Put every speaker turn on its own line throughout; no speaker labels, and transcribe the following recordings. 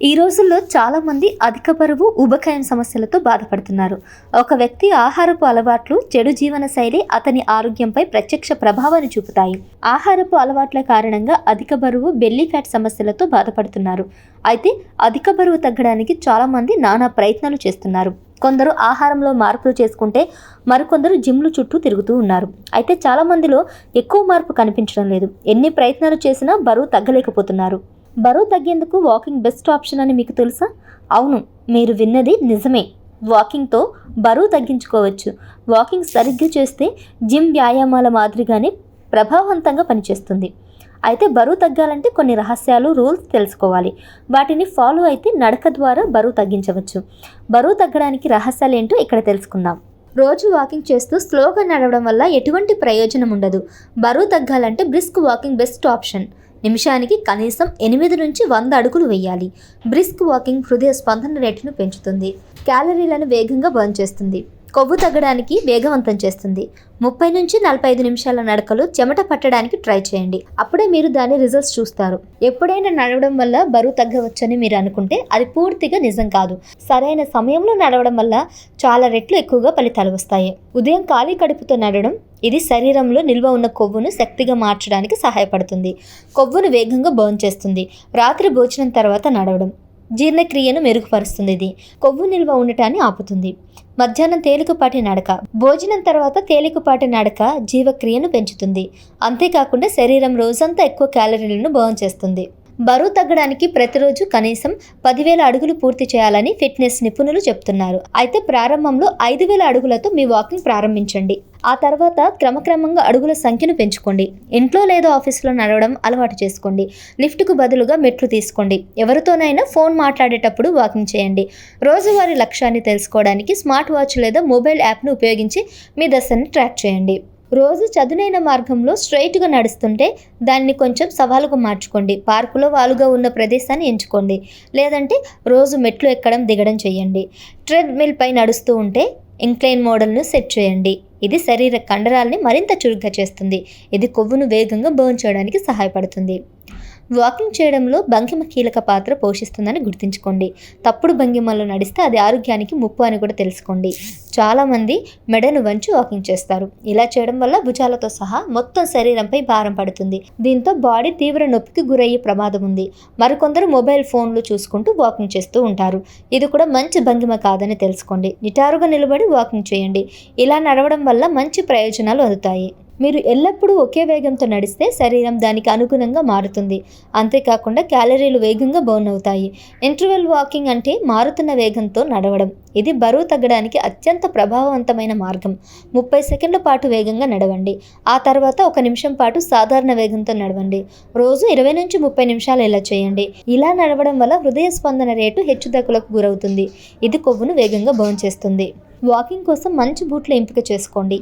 ఈ రోజుల్లో చాలామంది అధిక బరువు ఉబకాయం సమస్యలతో బాధపడుతున్నారు. ఒక వ్యక్తి ఆహారపు అలవాట్లు చెడు జీవన శైలి అతని ఆరోగ్యంపై ప్రత్యక్ష ప్రభావాన్ని చూపుతాయి. ఆహారపు అలవాట్ల కారణంగా అధిక బరువు బెల్లీ ఫ్యాట్ సమస్యలతో బాధపడుతున్నారు. అయితే అధిక బరువు తగ్గడానికి చాలామంది నానా ప్రయత్నాలు చేస్తున్నారు. కొందరు ఆహారంలో మార్పులు చేసుకుంటే మరికొందరు జిమ్లు చుట్టూ తిరుగుతూ ఉన్నారు. అయితే చాలామందిలో ఎక్కువ మార్పు కనిపించడం లేదు. ఎన్ని ప్రయత్నాలు చేసినా బరువు తగ్గలేకపోతున్నారు. బరువు తగ్గేందుకు వాకింగ్ బెస్ట్ ఆప్షన్ అని మీకు తెలుసా? అవును మీరు విన్నది నిజమే. వాకింగ్తో బరువు తగ్గించుకోవచ్చు. వాకింగ్ సరిగ్గా చేస్తే జిమ్ వ్యాయామాల మాదిరిగానే ప్రభావవంతంగా పనిచేస్తుంది. అయితే బరువు తగ్గాలంటే కొన్ని రహస్యాలు రూల్స్ తెలుసుకోవాలి. వాటిని ఫాలో అయితే నడక ద్వారా బరువు తగ్గించవచ్చు. బరువు తగ్గడానికి రహస్యాలు ఏంటో ఇక్కడ తెలుసుకుందాం. రోజు వాకింగ్ చేస్తూ స్లోగా నడవడం వల్ల ఎటువంటి ప్రయోజనం ఉండదు. బరువు తగ్గాలంటే బ్రిస్క్ వాకింగ్ బెస్ట్ ఆప్షన్ నిమిషానికి కనీసం ఎనిమిది నుంచి వంద అడుగులు వేయాలి. బ్రిస్క్ వాకింగ్ హృదయ స్పందన రేటును పెంచుతుంది. క్యాలరీలను వేగంగా బర్న్ చేస్తుంది. కొవ్వు తగ్గడానికి వేగవంతం చేస్తుంది. ముప్పై నుంచి నలభై ఐదు నిమిషాల నడకలు చెమట పట్టడానికి ట్రై చేయండి. అప్పుడే మీరు దాని రిజల్ట్స్ చూస్తారు. ఎప్పుడైనా నడవడం వల్ల బరువు తగ్గవచ్చని మీరు అనుకుంటే అది పూర్తిగా నిజం కాదు. సరైన సమయంలో నడవడం వల్ల చాలా రెట్లు ఎక్కువగా ఫలితాలు వస్తాయి. ఉదయం ఖాళీ కడుపుతో నడవడం ఇది శరీరంలో నిల్వ ఉన్న కొవ్వును శక్తిగా మార్చడానికి సహాయపడుతుంది. కొవ్వును వేగంగా బర్న్ చేస్తుంది. రాత్రి భోజనం తర్వాత నడవడం. జీర్ణక్రియను మెరుగుపరుస్తుంది ఇది. కొవ్వు నిల్వ ఉండటాన్ని ఆపుతుంది. మధ్యాహ్నం తేలికపాటి నడక. భోజనం తర్వాత తేలికపాటి నడక జీవక్రియను పెంచుతుంది. అంతేకాకుండా శరీరం రోజంతా ఎక్కువ క్యాలరీలను బర్న్ చేస్తుంది. బరువు తగ్గడానికి ప్రతిరోజు కనీసం పదివేల అడుగులు పూర్తి చేయాలని ఫిట్నెస్ నిపుణులు చెప్తున్నారు. అయితే ప్రారంభంలో ఐదు వేల అడుగులతో మీ వాకింగ్ ప్రారంభించండి. ఆ తర్వాత క్రమక్రమంగా అడుగుల సంఖ్యను పెంచుకోండి. ఇంట్లో లేదా ఆఫీస్లో నడవడం అలవాటు చేసుకోండి. లిఫ్ట్కు బదులుగా మెట్లు తీసుకోండి. ఎవరితోనైనా ఫోన్ మాట్లాడేటప్పుడు వాకింగ్ చేయండి. రోజువారీ లక్ష్యాన్ని తెలుసుకోవడానికి స్మార్ట్ వాచ్ లేదా మొబైల్ యాప్ను ఉపయోగించి మీ దశని ట్రాక్ చేయండి. రోజు చదునైన మార్గంలో స్ట్రైట్గా నడుస్తుంటే దాన్ని కొంచెం సవాలుగా మార్చుకోండి. పార్కులో వాలుగా ఉన్న ప్రదేశాన్ని ఎంచుకోండి. లేదంటే రోజు మెట్లు ఎక్కడం దిగడం చేయండి. ట్రెడ్మిల్ పై నడుస్తూ ఉంటే ఇంక్లైన్ మోడల్ను సెట్ చేయండి. ఇది శరీర కండరాల్ని మరింత చురుగ్గా చేస్తుంది. ఇది కొవ్వును వేగంగా బర్న్ చేయడానికి సహాయపడుతుంది. వాకింగ్ చేయడంలో భంగిమ కీలక పాత్ర పోషిస్తుందని గుర్తుంచుకోండి. తప్పుడు భంగిమలో నడిస్తే అది ఆరోగ్యానికి ముప్పు అని కూడా తెలుసుకోండి. చాలామంది మెడను వంచి వాకింగ్ చేస్తారు. ఇలా చేయడం వల్ల భుజాలతో సహా మొత్తం శరీరంపై భారం పడుతుంది. దీంతో బాడీ తీవ్ర నొప్పికి గురయ్యే ప్రమాదం ఉంది. మరికొందరు మొబైల్ ఫోన్లు చూసుకుంటూ వాకింగ్ చేస్తూ ఉంటారు. ఇది కూడా మంచి భంగిమ కాదని తెలుసుకోండి. నిటారుగా నిలబడి వాకింగ్ చేయండి. ఇలా నడవడం వల్ల మంచి ప్రయోజనాలు అందుతాయి. మీరు ఎల్లప్పుడూ ఒకే వేగంతో నడిస్తే శరీరం దానికి అనుగుణంగా మారుతుంది. అంతేకాకుండా క్యాలరీలు వేగంగా బర్న్ అవుతాయి. ఇంటర్వెల్ వాకింగ్ అంటే మారుతున్న వేగంతో నడవడం. ఇది బరువు తగ్గడానికి అత్యంత ప్రభావవంతమైన మార్గం. ముప్పై సెకండ్ల పాటు వేగంగా నడవండి. ఆ తర్వాత ఒక నిమిషం పాటు సాధారణ వేగంతో నడవండి. రోజు ఇరవై నుంచి ముప్పై నిమిషాలు ఇలా చేయండి. ఇలా నడవడం వల్ల హృదయ స్పందన రేటు హెచ్చుతగ్గులకు గురవుతుంది. ఇది కొవ్వును వేగంగా బర్న్ చేస్తుంది. వాకింగ్ కోసం మంచి బూట్లు ఎంపిక చేసుకోండి.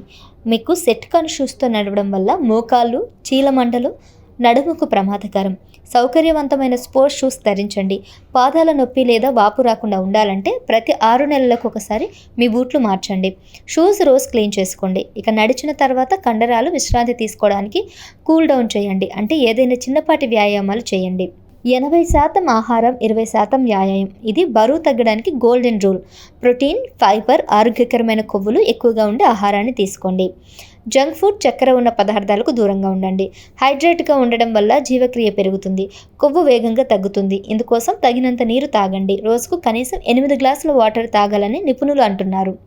మీకు సెట్ కాని షూస్తో నడవడం వల్ల మోకాళ్ళు చీలమండలు నడుముకు ప్రమాదకరం. సౌకర్యవంతమైన స్పోర్ట్స్ షూస్ ధరించండి. పాదాల నొప్పి లేదా వాపు రాకుండా ఉండాలంటే ప్రతి ఆరు నెలలకు ఒకసారి మీ బూట్లు మార్చండి. షూస్ రోజు క్లీన్ చేసుకోండి. ఇక నడిచిన తర్వాత కండరాలు విశ్రాంతి తీసుకోవడానికి కూల్ డౌన్ చేయండి. అంటే ఏదైనా చిన్నపాటి వ్యాయామాలు చేయండి. ఎనభై శాతం ఆహారం ఇరవై శాతం వ్యాయామం. ఇది బరువు తగ్గడానికి గోల్డెన్ రూల్. ప్రోటీన్ ఫైబర్ ఆరోగ్యకరమైన కొవ్వులు ఎక్కువగా ఉండే ఆహారాన్ని తీసుకోండి. జంక్ ఫుడ్ చక్కెర ఉన్న పదార్థాలకు దూరంగా ఉండండి. హైడ్రేట్గా ఉండడం వల్ల జీవక్రియ పెరుగుతుంది. కొవ్వు వేగంగా తగ్గుతుంది. ఇందుకోసం తగినంత నీరు తాగండి. రోజుకు కనీసం ఎనిమిది గ్లాసుల వాటర్ తాగాలని నిపుణులు అంటున్నారు.